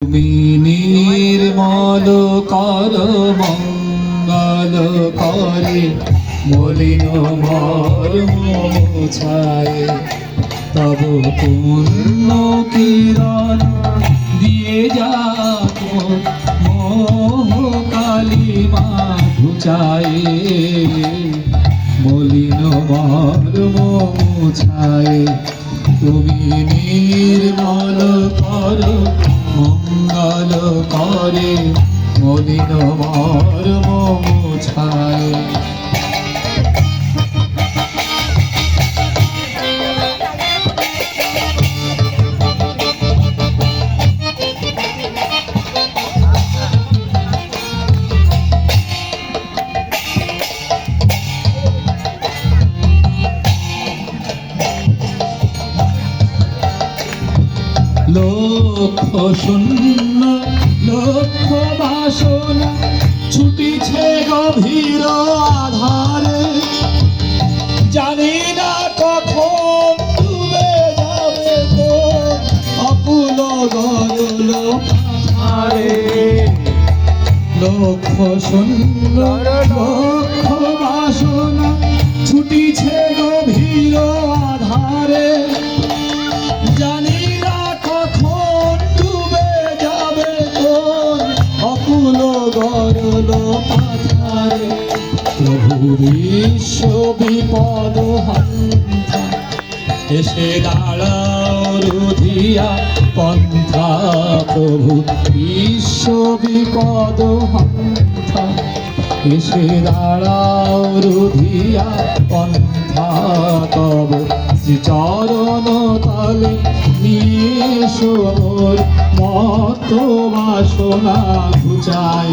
তুমি নির্মল কর, মঙ্গল করে। মলিন মর্মছায় তব পূর্ণ কিরণ দিয়ে যাত মোহ কালিমা ঘুচায় মলিন মর্মছায় তুমি নির্মল করে মলিন মর্ম লক্ষ শূন্য লক্ষ বাসনা ছুটিছে গভীর আধারে। জানি না কখন ডুবে যাবে তো অকুল গরল আধারে। লক্ষ সুন্দর ছুটিছে গভীর আধারে। বিশ্ব বিপদ এসে দাঁড়াও রুধিয়া পন্থা প্রভু বিশ্ব বিপদ এসে দাঁড়াও রুধিয়া পন্থা তব চরণ তলে নিয়ে সোর মত বাসনা ঘুচায়।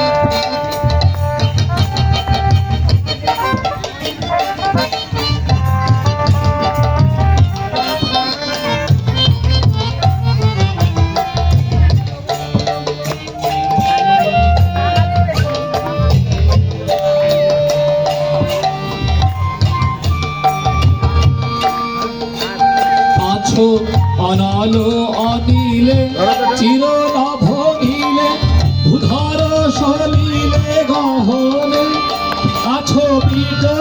আছো অনালো অনিলে চির নভিলে ধর সরিলে গহনে আছো বিটা